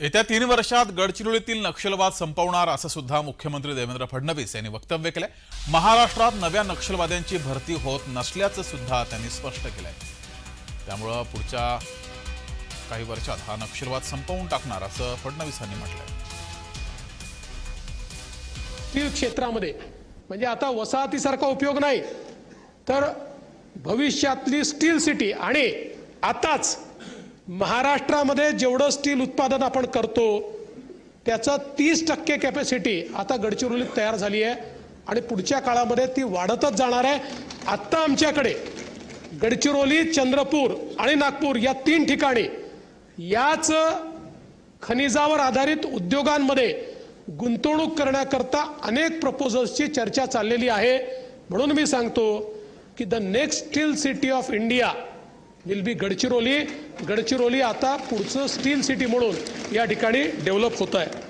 येत्या तीन वर्षात गडचिरोलीतील नक्षलवाद संपवणार असं सुद्धा मुख्यमंत्री देवेंद्र फडणवीस यांनी वक्तव्य केलंय. महाराष्ट्रात नव्या नक्षलवाद्यांची भरती होत नसल्याचं सुद्धा त्यांनी स्पष्ट केलंय. त्यामुळं पुढच्या काही वर्षात हा नक्षलवाद संपवून टाकणार असं फडणवीसांनी म्हटलंय. क्षेत्रामध्ये म्हणजे आता वसाहतीसारखा उपयोग नाही तर भविष्यातली स्टील सिटी आणि आताच महाराष्ट्रामध्ये जेवढं स्टील उत्पादन आपण करतो त्याचं तीस टक्के कॅपॅसिटी आता गडचिरोलीत तयार झाली आहे आणि पुढच्या काळामध्ये ती वाढतच जाणार आहे. आत्ता आमच्याकडे गडचिरोली चंद्रपूर आणि नागपूर या तीन ठिकाणी याच खनिजावर आधारित उद्योगांमध्ये गुंतवणूक करण्याकरता अनेक प्रपोजल्सची चर्चा चाललेली आहे. म्हणून मी सांगतो की the next steel city of India will be Gadchiroli. Gadchiroli आता पुढचं स्टील सिटी म्हणून या ठिकाणी डेव्हलप होत आहे